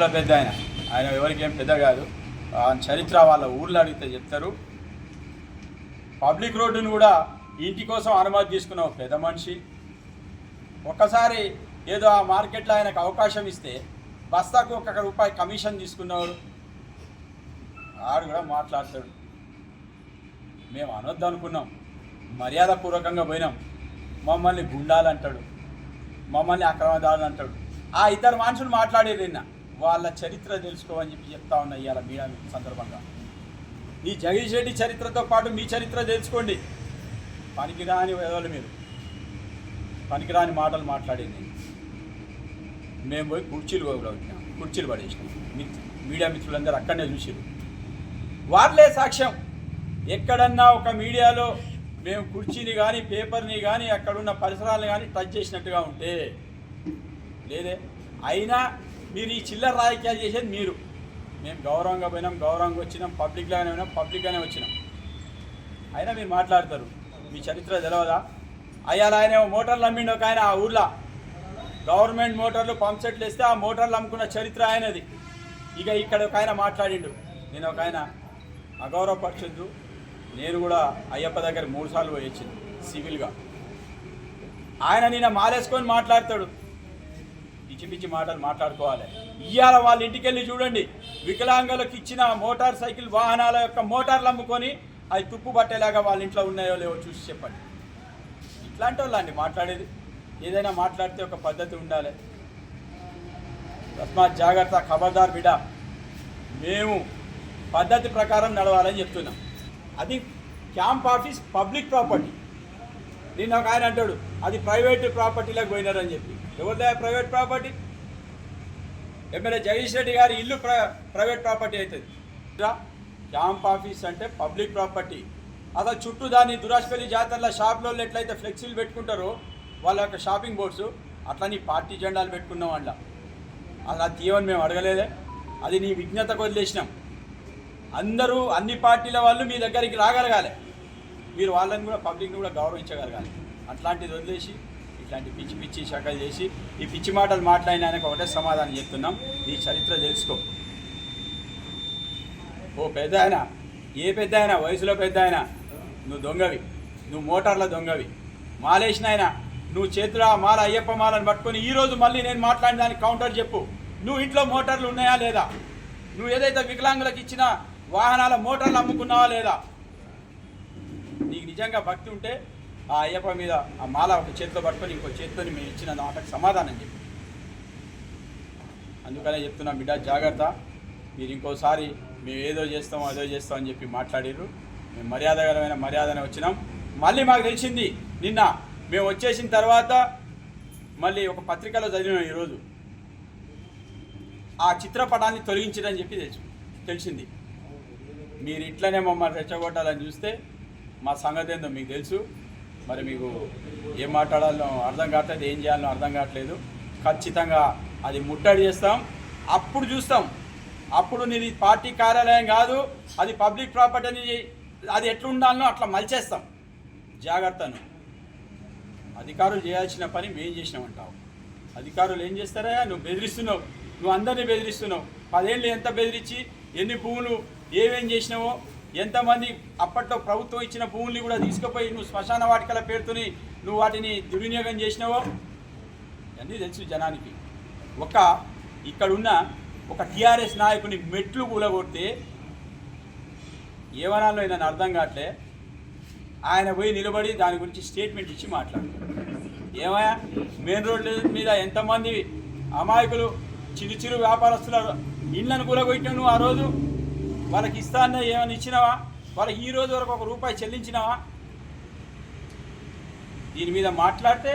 పెద్ద ఆయన. ఆయన ఎవరికి ఏం పెద్ద కాదు. ఆయన చరిత్ర వాళ్ళ ఊర్లో అడిగితే చెప్తారు. పబ్లిక్ రోడ్డును కూడా ఇంటి కోసం అనుమతి తీసుకున్న ఒక పెద్ద మనిషి. ఒక్కసారి ఏదో ఆ మార్కెట్లో ఆయనకు అవకాశం ఇస్తే బస్తాకు ఒక్కొక్క రూపాయి కమిషన్ తీసుకున్నవాడు. ఆడు కూడా మాట్లాడతాడు. మేము అనొద్దు అనుకున్నాం. మర్యాదపూర్వకంగా పోయినాం. మమ్మల్ని గుండాలంటాడు. మమ్మల్ని అక్రమదారులు అంటాడు. ఆ ఇద్దరు మనుషులు మాట్లాడేది నిన్న. వాళ్ళ చరిత్ర తెలుసుకోవని చెప్పి చెప్తా ఉన్నా ఇవాళ మీడియా సందర్భంగా. ఈ జగదీష్ రెడ్డి చరిత్రతో పాటు మీ చరిత్ర తెలుసుకోండి. పనికిరాని వేదవులు మీరు. పనికిరాని మాటలు మాట్లాడింది. మేము పోయి కుర్చీలు పోగొట్టినాం కుర్చీలు పడేసినాం. మీడియా మిత్రులందరూ అక్కడనే చూసారు వాళ్ళే సాక్ష్యం. ఎక్కడన్నా ఒక మీడియాలో మేము కుర్చీని కానీ పేపర్ని కానీ అక్కడున్న పరిసరాలను కానీ టచ్ చేసినట్టుగా ఉంటే లేదే? అయినా మీరు ఈ చిల్లర రాజకీయాలు చేసేది మీరు. మేము గౌరవంగా పోయినాం గౌరవంగా వచ్చినాం పబ్లిక్లోనే పోయినాం పబ్లిక్గానే వచ్చినాం. అయినా మీరు మాట్లాడతారు. మీ చరిత్ర తెలియదా అయ్యాల ఆయన మోటార్లు అమ్మిండు ఒక ఆయన ఆ ఊర్లో. గవర్నమెంట్ మోటార్లు పంప్ సెట్లు ఇస్తే ఆ మోటార్లు అమ్ముకున్న చరిత్ర ఆయనది. ఇక ఇక్కడ ఒక ఆయన మాట్లాడిండు. నేను ఒక ఆయన అగౌరవపరచొద్దు నేను కూడా అయ్యప్ప దగ్గర మూడుసార్లు పోయి వచ్చింది సివిల్గా. ఆయన నిన్న మాలేసుకొని మాట్లాడతాడు. పిచ్చి మాటలు మాట్లాడుకోవాలి. ఇవాళ వాళ్ళ ఇంటికి వెళ్ళి చూడండి. వికలాంగులకు ఇచ్చిన మోటార్ సైకిల్ వాహనాల యొక్క మోటార్లు అమ్ముకొని అవి తుప్పు పట్టేలాగా వాళ్ళ ఇంట్లో ఉన్నాయో లేవో చూసి చెప్పండి. ఇట్లాంటి వాళ్ళండి మాట్లాడేది. ఏదైనా మాట్లాడితే ఒక పద్ధతి ఉండాలి. తస్మాత్ జాగ్రత్త ఖబర్దార్ బిడ మేము పద్ధతి ప్రకారం నడవాలని చెప్తున్నాం. అది క్యాంప్ ఆఫీస్ పబ్లిక్ ప్రాపర్టీ. నిన్న ఒక ఆయన అంటాడు అది ప్రైవేట్ ప్రాపర్టీలకు పోయినారని చెప్పి. ఎవరిదా private property? MLA Jagadish Reddy గారి ఇల్లు ప్ర ప్రైవేట్ ప్రాపర్టీ అవుతుంది. రా, క్యాంప్ ఆఫీస్ అంటే పబ్లిక్ ప్రాపర్టీ. అసలు చుట్టూ దాన్ని దురాష్పల్లి జాతరలో షాప్లో ఎట్లయితే ఫ్లెక్సీలు పెట్టుకుంటారో వాళ్ళ యొక్క షాపింగ్ బోర్డ్స్ అట్లని పార్టీ జెండాలు పెట్టుకున్నాం వాళ్ళ. అలా తీయమని మేము అడగలేదే. అది నీ విజ్ఞతకు వదిలేసినాం. అందరూ అన్ని పార్టీల వాళ్ళు మీ దగ్గరికి రాగలగాలి. మీరు వాళ్ళని కూడా పబ్లిక్ని కూడా గౌరవించగలగాలి. అట్లాంటిది వదిలేసి ఇట్లాంటి పిచ్చి పిచ్చి శకలు చేసి ఈ పిచ్చి మాటలు మాట్లాడిన ఆయనకు ఒకటే సమాధానం చెప్తున్నాం. నీ చరిత్ర తెలుసుకో. ఓ పెద్ద ఆయన ఏ పెద్ద ఆయన వయసులో పెద్ద ఆయన? నువ్వు దొంగవి. నువ్వు మోటార్ల దొంగవి. మాలేసిన ఆయన నువ్వు చేతుల మాల అయ్యప్ప మాలను పట్టుకొని ఈరోజు మళ్ళీ నేను మాట్లాడిన దానికి కౌంటర్ చెప్పు. నువ్వు ఇంట్లో మోటార్లు ఉన్నాయా లేదా? నువ్వు ఏదైతే వికలాంగులకు ఇచ్చిన వాహనాల మోటార్లు అమ్ముకున్నావా లేదా? నీకు నిజంగా భక్తి ఉంటే ఆ అయ్యప్ప మీద ఆ మాల ఒక చేతిలో పట్టుకొని ఇంకో చేతితో మేము ఇచ్చిన మాటకు సమాధానం చెప్పి. అందుకనే చెప్తున్నా బిడ్డ జాగ్రత్త. మీరు ఇంకోసారి మేము ఏదో చేస్తాం అదో చేస్తాం అని చెప్పి మాట్లాడిర్రు. మేము మర్యాదకరమైన మర్యాదనే వచ్చినాం. మళ్ళీ మాకు తెలిసింది నిన్న మేము వచ్చేసిన తర్వాత మళ్ళీ ఒక పత్రికలో చదివినాం ఈరోజు. ఆ చిత్రపటాన్ని తొలగించడని చెప్పి తెలుసు తెలిసింది. మీరు ఇట్లనే మమ్మల్ని రెచ్చగొట్టాలని చూస్తే మా సంగతి ఏందో మీకు తెలుసు. మరి మీకు ఏం మాట్లాడాలో అర్థం కావట్లేదు ఏం చేయాలో అర్థం కావట్లేదు. ఖచ్చితంగా అది ముట్టడి చేస్తాం. అప్పుడు చూస్తాం. అప్పుడు నీది పార్టీ కార్యాలయం కాదు అది పబ్లిక్ ప్రాపర్టీ అని అది ఎట్లుండాలనో అట్లా మలిచేస్తాం. జాగ్రత్తను. అధికారులు చేయాల్సిన పని మేము చేసినామంటావు. అధికారులు ఏం చేస్తారా నువ్వు బెదిరిస్తున్నావు. నువ్వు అందరినీ బెదిరిస్తున్నావు. పదేళ్ళు ఎంత బెదిరించి ఎన్ని భూములు ఏమేం చేసినావో ఎంతమంది అప్పట్లో ప్రభుత్వం ఇచ్చిన భూముల్ని కూడా తీసుకుపోయి నువ్వు శ్మశాన వాటికల పేరుతోని నువ్వు వాటిని దుర్వినియోగం చేసినావో? అన్నీ తెలుసు జనానికి. ఒక ఇక్కడున్న ఒక టీఆర్ఎస్ నాయకుని మెట్లు కూలగొడితే ఏమనాలో నన్ను అర్థం కావట్లే. ఆయన పోయి నిలబడి దాని గురించి స్టేట్మెంట్ ఇచ్చి మాట్లాడు. ఏమయ్యా? మెయిన్ రోడ్ల మీద ఎంతమంది అమాయకులు చిరు చిరు వ్యాపారస్తుల ఇళ్ళను కూలగొట్టావు నువ్వు ఆ రోజు? వాళ్ళకి ఇస్తానే ఏమైనా ఇచ్చినావా? వాళ్ళకి ఈ రోజు వరకు ఒక రూపాయి చెల్లించినావా? దీని మీద మాట్లాడితే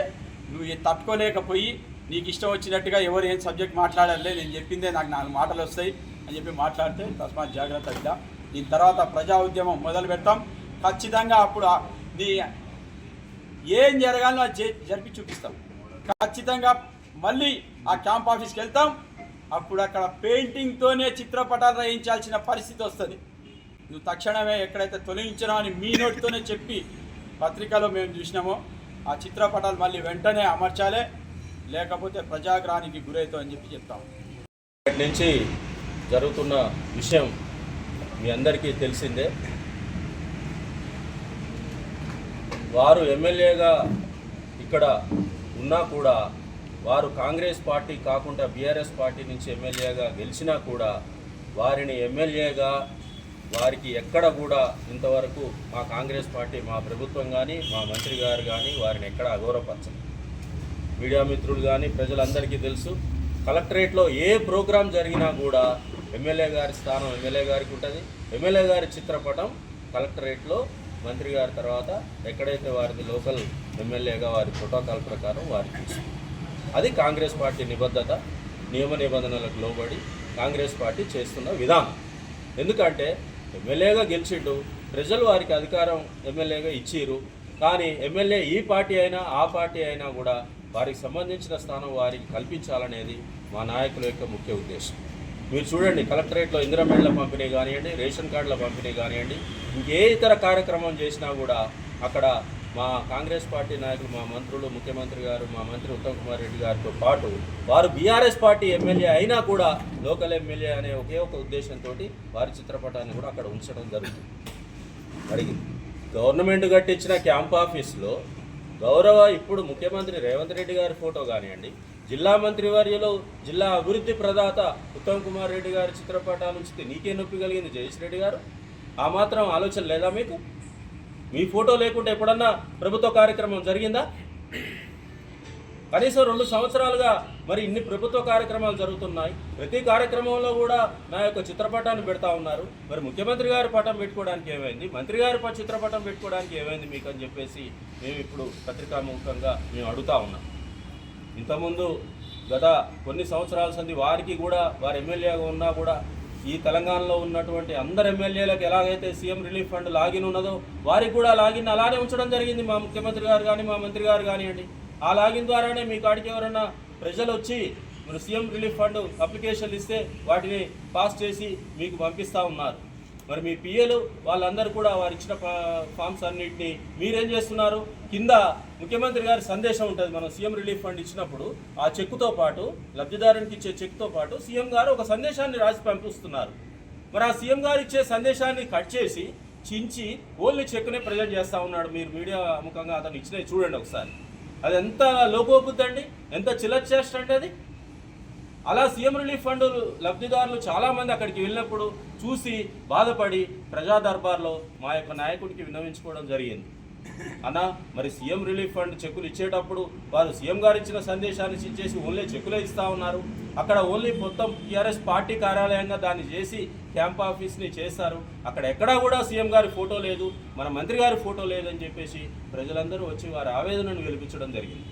నువ్వు తట్టుకోలేకపోయి నీకు ఇష్టం వచ్చినట్టుగా ఎవరు ఏం సబ్జెక్ట్ మాట్లాడాలే నేను చెప్పిందే నాకు నాలుగు మాటలు వస్తాయి అని చెప్పి మాట్లాడితే తస్మాత్ జాగ్రత్త బిడ్డ. దీని తర్వాత ప్రజా ఉద్యమం మొదలు పెడతాం. ఖచ్చితంగా అప్పుడు నీ ఏం జరగాలో అది జరిపి చూపిస్తాం. ఖచ్చితంగా మళ్ళీ ఆ క్యాంప్ ఆఫీస్కి వెళ్తాం. అప్పుడు అక్కడ పెయింటింగ్తోనే చిత్రపటాలు రాయించాల్సిన పరిస్థితి వస్తుంది. నువ్వు తక్షణమే ఎక్కడైతే తొలగించినా అని మీ నోటితోనే చెప్పి పత్రికలో మేము చూసినామో ఆ చిత్రపటాలు మళ్ళీ వెంటనే అమర్చాలి లేకపోతే ప్రజాగ్రహానికి గురవుతావు అని చెప్పి చెప్తాం. ఇక్కడి నుంచి జరుగుతున్న విషయం మీ అందరికీ తెలిసిందే. వారు ఎమ్మెల్యేగా ఇక్కడ ఉన్నా కూడా వారు కాంగ్రెస్ పార్టీ కాకుండా బీఆర్ఎస్ పార్టీ నుంచి ఎమ్మెల్యేగా గెలిచినా కూడా వారిని ఎమ్మెల్యేగా వారికి ఎక్కడ కూడా ఇంతవరకు మా కాంగ్రెస్ పార్టీ మా ప్రభుత్వం కానీ మా మంత్రి గారు కానీ వారిని ఎక్కడ అగౌరవపరచదు మీడియా మిత్రులు కానీ ప్రజలందరికీ తెలుసు కలెక్టరేట్లో ఏ ప్రోగ్రాం జరిగినా కూడా ఎమ్మెల్యే గారి స్థానం ఎమ్మెల్యే గారికి ఉంటుంది. ఎమ్మెల్యే గారి చిత్రపటం కలెక్టరేట్లో మంత్రి గారి తర్వాత ఎక్కడైతే వారిది లోకల్ ఎమ్మెల్యేగా వారి ప్రోటోకాల్ ప్రకారం వారికి అది కాంగ్రెస్ పార్టీ నిబద్ధత నియమ నిబంధనలకు లోబడి కాంగ్రెస్ పార్టీ చేస్తున్న విధానం. ఎందుకంటే ఎమ్మెల్యేగా గెలిచిండు ప్రజలు వారికి అధికారం ఎమ్మెల్యేగా ఇచ్చిర్రు. కానీ ఎమ్మెల్యే ఈ పార్టీ అయినా ఆ పార్టీ అయినా కూడా వారికి సంబంధించిన స్థానం వారికి కల్పించాలనేది మా నాయకుల యొక్క ముఖ్య ఉద్దేశం. మీరు చూడండి కలెక్టరేట్లో ఇందిరమేళ్ళ పంపిణీ కానివ్వండి రేషన్ కార్డుల పంపిణీ కానివ్వండి ఇంకే ఇతర కార్యక్రమం చేసినా కూడా అక్కడ మా కాంగ్రెస్ పార్టీ నాయకులు మా మంత్రులు ముఖ్యమంత్రి గారు మా మంత్రి ఉత్తమ్ కుమార్ రెడ్డి గారితో పాటు వారు బీఆర్ఎస్ పార్టీ ఎమ్మెల్యే అయినా కూడా లోకల్ ఎమ్మెల్యే అనే ఒకే ఒక ఉద్దేశంతో వారి చిత్రపటాన్ని కూడా అక్కడ ఉంచడం జరుగుతుంది. అడిగింది గవర్నమెంట్ కట్టించిన క్యాంప్ ఆఫీస్లో గౌరవ ఇప్పుడు ముఖ్యమంత్రి రేవంత్ రెడ్డి గారి ఫోటో కానివ్వండి జిల్లా మంత్రివర్యులు జిల్లా అభివృద్ధి ప్రదాత ఉత్తమ్ కుమార్ రెడ్డి గారి చిత్రపటాలు ఉంచితే నీకే నొప్పి కలిగింది జయేష్ రెడ్డి గారు. ఆ మాత్రం ఆలోచన లేదా మీకు? మీ ఫోటో లేకుంటే ఎప్పుడన్నా ప్రభుత్వ కార్యక్రమం జరిగిందా? కనీసం రెండు సంవత్సరాలుగా మరి ఇన్ని ప్రభుత్వ కార్యక్రమాలు జరుగుతున్నాయి. ప్రతి కార్యక్రమంలో కూడా నా యొక్క చిత్రపటాన్ని పెడతా ఉన్నారు. మరి ముఖ్యమంత్రి గారి పటం పెట్టుకోవడానికి ఏమైంది? మంత్రి గారి ప- చిత్రపటం పెట్టుకోవడానికి ఏమైంది మీకు అని చెప్పేసి మేము ఇప్పుడు పత్రికాముఖంగా మేము అడుగుతా ఉన్నాం. ఇంతకుముందు గత కొన్ని సంవత్సరాల సంది వారికి కూడా వారు ఎమ్మెల్యేగా ఉన్నా కూడా ఈ తెలంగాణలో ఉన్నటువంటి అందరు ఎమ్మెల్యేలకు ఎలాగైతే సీఎం రిలీఫ్ ఫండ్ లాగిన్ ఉన్నదో వారికి కూడా లాగిన్ అలానే ఉంచడం జరిగింది మా ముఖ్యమంత్రి గారు కానీ మా మంత్రి గారు కానివ్వండి. ఆ లాగిన్ ద్వారానే మీ కాడికి ఎవరన్నా ప్రజలు వచ్చి మీరు సీఎం రిలీఫ్ ఫండ్ అప్లికేషన్లు ఇస్తే వాటిని పాస్ చేసి మీకు పంపిస్తూ ఉన్నారు. మరి మీ పిఏలు వాళ్ళందరూ కూడా వారు ఇచ్చిన ఫా- ఫామ్స్ అన్నింటినీ మీరేం చేస్తున్నారు? కింద ముఖ్యమంత్రి గారి సందేశం ఉంటుంది. మనం సీఎం రిలీఫ్ ఫండ్ ఇచ్చినప్పుడు ఆ చెక్కుతో పాటు లబ్ధిదారునికి ఇచ్చే చెక్తో పాటు సీఎం గారు ఒక సందేశాన్ని రాసి పంపిస్తున్నారు. మరి ఆ సీఎం గారు ఇచ్చే సందేశాన్ని కట్ చేసి చించి ఓన్లీ చెక్నే ప్రజెంట్ చేస్తూ ఉన్నాడు. మీరు మీడియా ముఖంగా అతను ఇచ్చినవి చూడండి ఒకసారి. అది ఎంత లోకోబుద్ధి అండి ఎంత చిలచేష్ట అంటే అది? అలా సీఎం రిలీఫ్ ఫండ్ లబ్ధిదారులు చాలామంది అక్కడికి వెళ్ళినప్పుడు చూసి బాధపడి ప్రజా దర్బార్లో మా యొక్క నాయకుడికి విన్నవించుకోవడం జరిగింది. అన్న మరి సీఎం రిలీఫ్ ఫండ్ చెక్కులు ఇచ్చేటప్పుడు వారు సీఎం గారు ఇచ్చిన సందేశాన్ని ఇచ్చేసి ఓన్లీ చెక్కులే ఇస్తా ఉన్నారు. అక్కడ ఓన్లీ మొత్తం టీఆర్ఎస్ పార్టీ కార్యాలయంగా దాన్ని చేసి క్యాంప్ ఆఫీస్ని చేస్తారు అక్కడ ఎక్కడా కూడా సీఎం గారి ఫోటో లేదు. మన మంత్రి గారి ఫోటో లేదని చెప్పేసి ప్రజలందరూ వచ్చి వారి ఆవేదనను వెలిపించడం జరిగింది.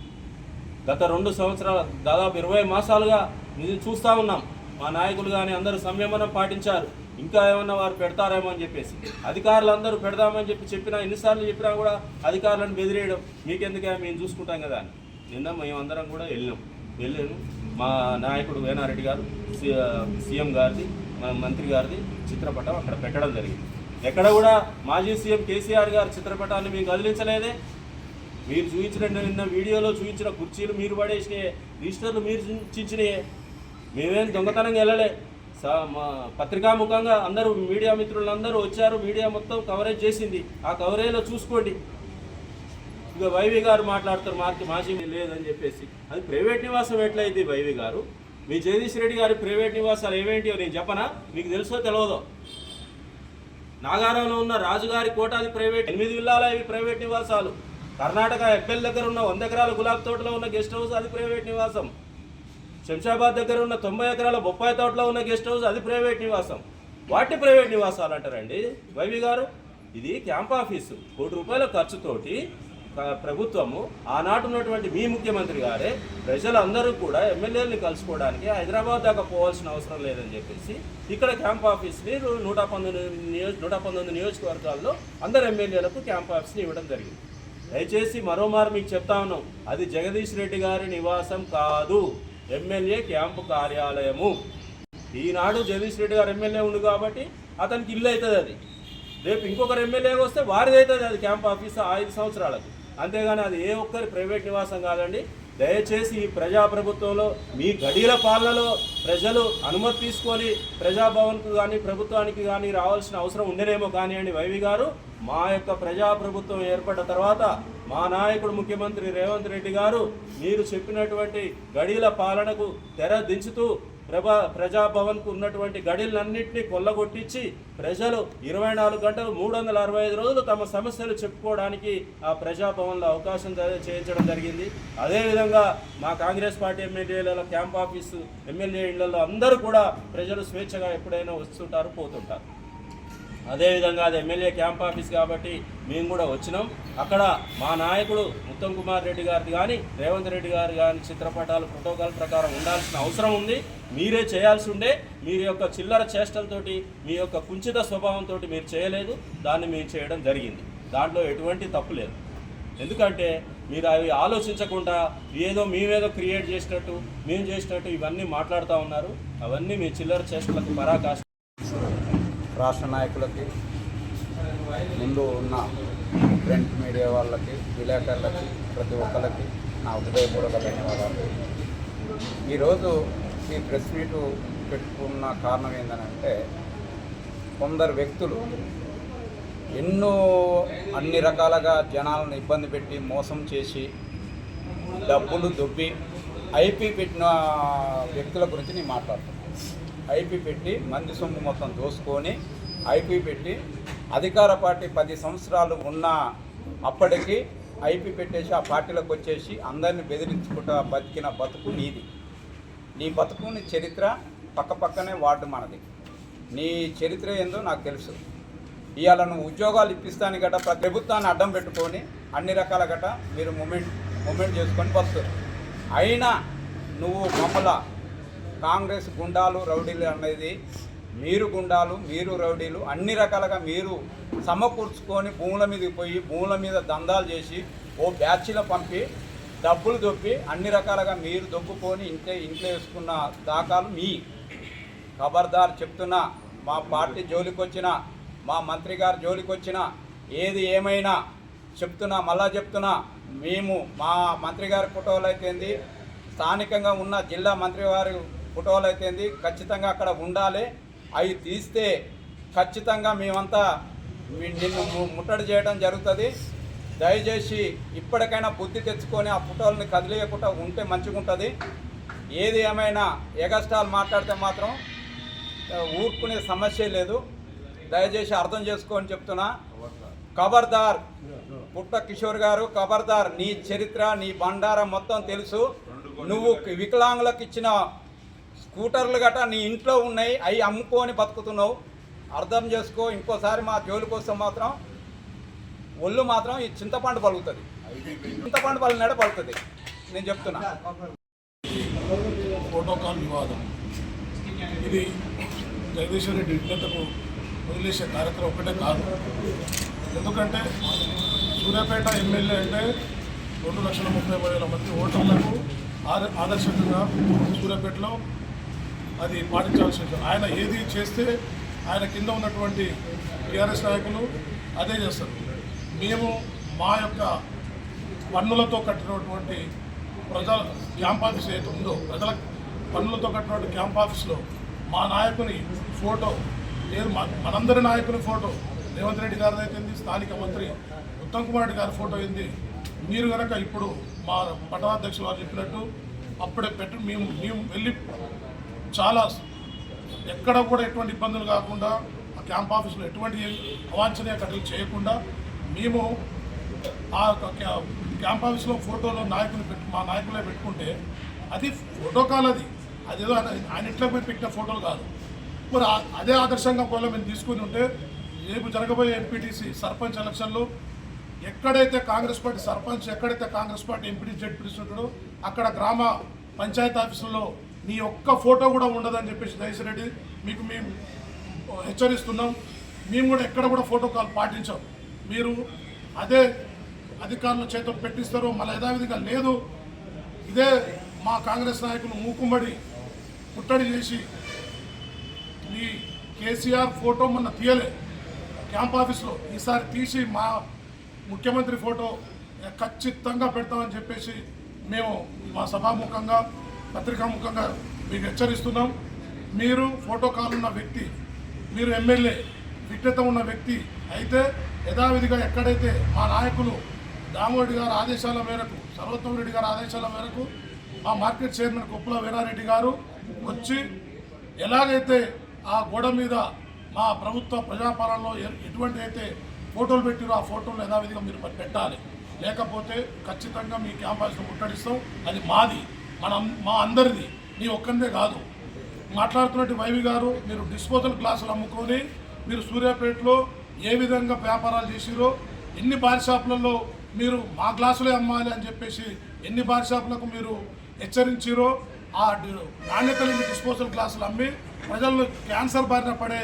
గత రెండు సంవత్సరాల దాదాపు ఇరవై మాసాలుగా ఇది చూస్తూ ఉన్నాం. మా నాయకులు కానీ అందరూ సంయమనం పాటించారు. ఇంకా ఏమన్నా వారు పెడతారేమో అని చెప్పేసి. అధికారులు అందరూ పెడదామని చెప్పి చెప్పినా ఎన్నిసార్లు చెప్పినా కూడా అధికారులను బెదిరేయడం మీకెందుకే మేము చూసుకుంటాం కదా అని. నిన్న మేమందరం కూడా వెళ్ళినాం. వెళ్ళాను. మా నాయకుడు వేనారెడ్డి గారు సీఎం గారిది మన మంత్రి గారిది చిత్రపటం అక్కడ పెట్టడం జరిగింది. ఎక్కడ కూడా మాజీ సీఎం కేసీఆర్ గారి చిత్రపటాన్ని మేము కదిలించలేదే. మీరు చూపించిన నిన్న వీడియోలో చూపించిన కుర్చీలు మీరు పడేసినాయి. రిజిస్టర్లు మీరు చూపించినాయి మేమేం దొంగతనంగా వెళ్ళలే. సా మా పత్రికాముఖంగా అందరూ మీడియా మిత్రులందరూ వచ్చారు. మీడియా మొత్తం కవరేజ్ చేసింది. ఆ కవరేజ్లో చూసుకోండి. ఇక వైవి గారు మాట్లాడుతారు. మాకు మాజీ లేదని చెప్పేసి. అది ప్రైవేట్ నివాసం ఎట్లయితే వైవి గారు? మీ జగదీష్ రెడ్డి గారి ప్రైవేట్ నివాసాలు ఏమేంటివో నేను చెప్పనా? మీకు తెలుసో తెలియదో నాగారంలో ఉన్న రాజుగారి కోట అది ప్రైవేట్ ఎనిమిది విల్లాలు ఇవి ప్రైవేట్ నివాసాలు. కర్ణాటక ఎబ్బెల్ దగ్గర ఉన్న వంద ఎకరాల గులాబ్ తోటలో ఉన్న గెస్ట్ హౌస్ అది ప్రైవేట్ నివాసం. శంషాబాద్ దగ్గర ఉన్న తొంభై ఎకరాల బొప్పాయి తోటలో ఉన్న గెస్ట్ హౌస్ అది ప్రైవేట్ నివాసం. వాటి ప్రైవేట్ నివాసాలు అంటారండి. వైవి గారు ఇది క్యాంప్ ఆఫీసు. కోటి రూపాయల ఖర్చుతోటి ప్రభుత్వము ఆనాటు ఉన్నటువంటి మీ ముఖ్యమంత్రి గారే ప్రజలందరూ కూడా ఎమ్మెల్యేలని కలుసుకోవడానికి హైదరాబాద్ దాకా పోవాల్సిన అవసరం లేదని చెప్పేసి ఇక్కడ క్యాంప్ ఆఫీస్ని నూట పంతొమ్మిది నియోజ నూట పంతొమ్మిది నియోజకవర్గాల్లో అందరు ఎమ్మెల్యేలకు క్యాంప్ ఆఫీస్ని ఇవ్వడం జరిగింది. దయచేసి మరోమారు మీకు చెప్తా ఉన్నాం. అది జగదీష్ రెడ్డి గారి నివాసం కాదు ఎమ్మెల్యే క్యాంపు కార్యాలయము. ఈనాడు జగదీష్ రెడ్డి గారు ఎమ్మెల్యే ఉంది కాబట్టి అతనికి ఇల్లు అవుతుంది అది. రేపు ఇంకొకరు ఎమ్మెల్యే వస్తే వారిది అవుతుంది అది క్యాంప్ ఆఫీస్ ఐదు సంవత్సరాలకు. అంతేగాని అది ఏ ఒక్కరి ప్రైవేట్ నివాసం కాదండి దయచేసి ఈ ప్రజాప్రభుత్వంలో మీ గడియల పాలనలో ప్రజలు అనుమతి తీసుకొని ప్రజాభవన్కు కానీ ప్రభుత్వానికి కానీ రావాల్సిన అవసరం ఉండేనేమో కానివ్వండి వైవి గారు. మా యొక్క ప్రజాప్రభుత్వం ఏర్పడ్డ తర్వాత మా నాయకుడు ముఖ్యమంత్రి రేవంత్ రెడ్డి గారు మీరు చెప్పినటువంటి గడియల పాలనకు తెర దించుతూ ప్రభా ప్రజాభవన్కు ఉన్నటువంటి గడిలన్నింటినీ కొల్లగొట్టించి ప్రజలు ఇరవై నాలుగు గంటలు మూడు వందల అరవై ఐదు రోజులు తమ సమస్యలు చెప్పుకోవడానికి ఆ ప్రజాభవన్లో అవకాశం చేయించడం జరిగింది. అదేవిధంగా మా కాంగ్రెస్ పార్టీ ఎమ్మెల్యేలలో క్యాంప్ ఆఫీసు ఎమ్మెల్యే ఇళ్ళలో అందరూ కూడా ప్రజలు స్వేచ్ఛగా ఎప్పుడైనా వస్తుంటారు పోతుంటారు. అదేవిధంగా అది ఎమ్మెల్యే క్యాంప్ ఆఫీస్ కాబట్టి మేము కూడా వచ్చినాం. అక్కడ మా నాయకుడు ఉత్తమ్ కుమార్ రెడ్డి గారిది కానీ రేవంత్ రెడ్డి గారు కానీ చిత్రపటాలు ప్రోటోకాల్ ప్రకారం ఉండాల్సిన అవసరం ఉంది. మీరే చేయాల్సి ఉండే. మీ యొక్క చిల్లర చేష్టలతోటి మీ యొక్క కుంచిత స్వభావంతో మీరు చేయలేదు. దాన్ని మేము చేయడం జరిగింది. దాంట్లో ఎటువంటి తప్పు లేదు. ఎందుకంటే మీరు అవి ఆలోచించకుండా ఏదో మేమేదో క్రియేట్ చేసినట్టు మేము చేసినట్టు ఇవన్నీ మాట్లాడుతూ ఉన్నారు. అవన్నీ మీ చిల్లర చేష్టలకు పరాకాష్ట రాష్ట్ర నాయకులకి ముందు ఉన్న ప్రింట్ మీడియా వాళ్ళకి విలేకరులకి ప్రతి ఒక్కరికి నా హృదయపూర్వక ధన్యవాదాలు. ఈరోజు ఈ ప్రెస్ మీటు పెట్టుకున్న కారణం ఏంటంటే కొందరు వ్యక్తులు ఎన్నో అన్ని రకాలుగా జనాలను ఇబ్బంది పెట్టి మోసం చేసి డబ్బులు దొబ్బి ఐపీ పెట్టిన వ్యక్తుల గురించి నేను మాట్లాడుతున్నాను ఐపీ పెట్టి మంది సొమ్ము మొత్తం దోసుకొని ఐపీ పెట్టి అధికార పార్టీ పది సంవత్సరాలు ఉన్న అప్పటికి ఐపీ పెట్టేసి ఆ పార్టీలోకి వచ్చేసి అందరిని బెదిరించుకుంటా బతికిన బతుకు నీది. నీ బతుకు నీ చరిత్ర పక్క పక్కనే వార్డు మనది. నీ చరిత్ర ఏందో నాకు తెలుసు. ఇవాళ నువ్వు ఉద్యోగాలు ఇప్పిస్తాను గట ప్రభుత్వాన్ని అడ్డం పెట్టుకొని అన్ని రకాల గట మీరు మూమెంట్ మూమెంట్ చేసుకొని బతుకుతారు. అయినా నువ్వు మమ్మల కాంగ్రెస్ గుండాలు రౌడీలు అనేది మీరు గుండాలు మీరు రౌడీలు అన్ని రకాలుగా మీరు సమకూర్చుకొని భూముల మీదకి పోయి భూముల మీద దందాలు చేసి ఓ బ్యాచ్లో పంపి డబ్బులు దొప్పి అన్ని రకాలుగా మీరు దొబ్బుకొని ఇంట్లో ఇంట్లో వేసుకున్న దాఖలు మీ. ఖబర్దార్ చెప్తున్నా మా పార్టీ జోలికి వచ్చిన మా మంత్రి గారు జోలికి వచ్చిన ఏది ఏమైనా చెప్తున్నా మళ్ళా చెప్తున్నా మేము మా మంత్రి గారి ఫోటోలు అయితే స్థానికంగా ఉన్న జిల్లా మంత్రి వారి ఫోటోలు అయితేంది ఖచ్చితంగా అక్కడ ఉండాలి. అవి తీస్తే ఖచ్చితంగా మేమంతా నిన్ను ముట్టడి చేయడం జరుగుతుంది. దయచేసి ఇప్పటికైనా బుద్ధి తెచ్చుకొని ఆ ఫోటోలని కదిలేయకుండా ఉంటే మంచిగా ఉంటుంది ఏది ఏమైనా ఎగస్టాల్ మాట్లాడితే మాత్రం ఊరుకునే సమస్య లేదు. దయచేసి అర్థం చేసుకొని చెప్తున్నా. ఖబర్దార్ పుట్ట కిషోర్ గారు ఖబర్దార్ నీ చరిత్ర నీ బండారం మొత్తం తెలుసు. నువ్వు వికలాంగులకు ఇచ్చిన స్కూటర్లు గట్రా నీ ఇంట్లో ఉన్నాయి అవి అమ్ముకొని బతుకుతున్నావు. అర్థం చేసుకో ఇంకోసారి మా జోలికి వస్తే మాత్రం ఒళ్ళు మాత్రం ఈ చింతపండు పలుకుతుంది. చింతపండు పలినాడ పలుకుతుంది. నేను చెప్తున్నా. ప్రోటోకాల్ వివాదం. ఇది జగదీశ్వర్ రెడ్డి విజ్ఞతకు వదిలేసే కార్యక్రమం ఒకటే కాదు. ఎందుకంటే సూర్యాపేట ఎమ్మెల్యే అంటే రెండు లక్షల ముప్పై వేల మంది ఓటర్లకు ఆదర్శంగా సూర్యాపేటలో అది పాటించాల్సి ఉంటుంది ఆయన ఏది చేస్తే ఆయన కింద ఉన్నటువంటి టీఆర్ఎస్ నాయకులు అదే చేస్తారు. మేము మా యొక్క పన్నులతో కట్టినటువంటి ప్రజల క్యాంప్ ఆఫీస్ ఏదైతే ఉందో ప్రజల పన్నులతో కట్టినటువంటి క్యాంప్ ఆఫీస్లో మా నాయకుని ఫోటో లేదు మా మనందరి నాయకుని ఫోటో రేవంత్ రెడ్డి గారిది అయితే స్థానిక మంత్రి ఉత్తమ్ కుమార్ రెడ్డి గారి ఫోటో ఏంది? మీరు కనుక ఇప్పుడు మా పట్టణాధ్యక్షులు వారు చెప్పినట్టు అప్పుడే పెట్టు మేము మేము వెళ్ళి చాలా ఎక్కడ కూడా ఎటువంటి ఇబ్బందులు కాకుండా ఆ క్యాంప్ ఆఫీసులో ఎటువంటి అవాంఛనీయ ఘటనలు చేయకుండా మేము ఆ యొక్క క్యాంప్ ఆఫీస్లో ఫోటోలో నాయకులు పెట్టు మా నాయకులే పెట్టుకుంటే అది ఫోటో కాల్ అది. అదేదో ఆయన ఇంట్లో పోయి పెట్టిన ఫోటోలు కాదు. మరి అదే ఆదర్శంగా ఒకవేళ మేము తీసుకుని ఉంటే రేపు జరగబోయే ఎంపీటీసీ సర్పంచ్ ఎలక్షన్లో ఎక్కడైతే కాంగ్రెస్ పార్టీ సర్పంచ్ ఎక్కడైతే కాంగ్రెస్ పార్టీ ఎంపీటీ జడ్పీటీసీ ఉంటాడో అక్కడ గ్రామ పంచాయతీ ఆఫీసుల్లో నీ ఒక్క ఫోటో కూడా ఉండదని చెప్పేసి దయసిరెడ్డి మీకు మేము హెచ్చరిస్తున్నాం. మేము కూడా ఎక్కడ కూడా ఫోటో కాల్ పాటించాం. మీరు అదే అధికారుల చేత పెట్టిస్తారు మళ్ళీ యథావిధిగా లేదు ఇదే మా కాంగ్రెస్ నాయకులు మూకుమ్మడి ముట్టడి చేసి ఈ కేసీఆర్ ఫోటో మొన్న తీయలే. క్యాంప్ ఆఫీస్లో ఈసారి తీసి మా ముఖ్యమంత్రి ఫోటో ఖచ్చితంగా పెడతామని చెప్పేసి మేము మా సభాముఖంగా పత్రికాముఖంగా మీకు హెచ్చరిస్తున్నాం. మీరు ఫోటో కాల్ ఉన్న వ్యక్తి మీరు ఎమ్మెల్యే విఘ్నత ఉన్న వ్యక్తి అయితే యథావిధిగా ఎక్కడైతే మా నాయకులు దామోడి గారి ఆదేశాల మేరకు సర్వోత్తమ రెడ్డి గారి ఆదేశాల మేరకు మా మార్కెట్ చైర్మన్ కుప్పల వీరారెడ్డి గారు వచ్చి ఎలాగైతే ఆ గోడ మీద మా ప్రభుత్వ ప్రజాపాలనలో ఎటువంటి అయితే ఫోటోలు పెట్టిరో ఆ ఫోటోలు యథావిధిగా మీరు పెట్టాలి. లేకపోతే ఖచ్చితంగా మీ క్యాంపస్ను ముట్టడిస్తాం. అది మాది. మనం మా అందరిది నీ ఒక్కరిదే కాదు. మాట్లాడుతున్నట్టు వైవి గారు మీరు డిస్పోజల్ గ్లాసులు అమ్ముకొని మీరు సూర్యాపేటలో ఏ విధంగా వ్యాపారాలు చేసిరో ఎన్ని బార్ షాపులలో మీరు మా గ్లాసులే అమ్మాలి అని చెప్పేసి ఎన్ని బార్ షాపులకు మీరు హెచ్చరించిరో ఆ నాణ్యత లేని డిస్పోజల్ గ్లాసులు అమ్మి ప్రజలను క్యాన్సర్ బారిన పడే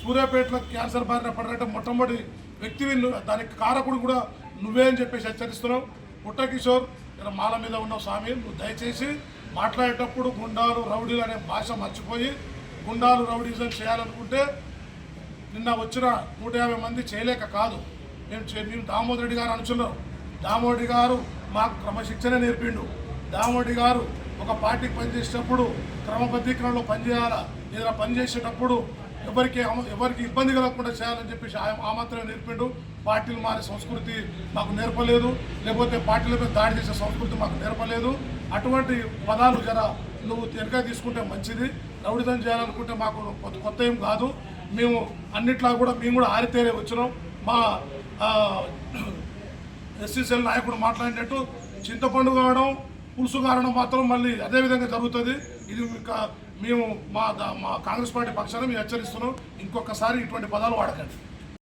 సూర్యాపేటలో క్యాన్సర్ బారిన పడినట్టు మొట్టమొదటి వ్యక్తివి దానికి కారకుడు కూడా నువ్వే అని చెప్పేసి హెచ్చరిస్తున్నావు. పుట్టకిషోర్ ఇక్కడ మాల మీద ఉన్న స్వామి నువ్వు దయచేసి మాట్లాడేటప్పుడు గుండాలు రౌడీలు అనే భాష మర్చిపోయి గుండాలు రౌడీజం చేయాలనుకుంటే నిన్న వచ్చిన నూట యాభై మంది చేయలేక కాదు. మేము చే- మేము దామోదర్ రెడ్డి గారు అనుచున్నాం. దామోదర్ రెడ్డి గారు మాకు క్రమశిక్షణ నేర్పిండు. దామోదర్ రెడ్డి గారు ఒక పార్టీకి పనిచేసేటప్పుడు క్రమబద్ధీకరణలో పనిచేయాలా? ఏదైనా పనిచేసేటప్పుడు ఎవరికి ఎవరికి ఇబ్బంది కలగకుండా చేయాలని చెప్పేసి ఆ- ఆ మాత్రమే నేర్పిండు. పార్టీలు మారే సంస్కృతి మాకు నేర్పలేదు. లేకపోతే పార్టీల మీద దాడి చేసే సంస్కృతి మాకు నేర్పలేదు. అటువంటి పదాలు జర నువ్వు వెనక తీసుకుంటే మంచిది. రౌడితం చేయాలనుకుంటే మాకు కొత్త కొత్త ఏం కాదు. మేము అన్నిట్లా కూడా మేము కూడా ఆరితేరే వచ్చినాం. మా ఎస్సీసీఎల్ నాయకుడు మాట్లాడినట్టు చింతపండు కావడం పులుసు కారణం మాత్రం మళ్ళీ అదే విధంగా జరుగుతుంది. ఇది ఇంకా మేము మా మా కాంగ్రెస్ పార్టీ పక్షాన మేము హెచ్చరిస్తున్నాం. ఇంకొకసారి ఇటువంటి పదాలు వాడకండి.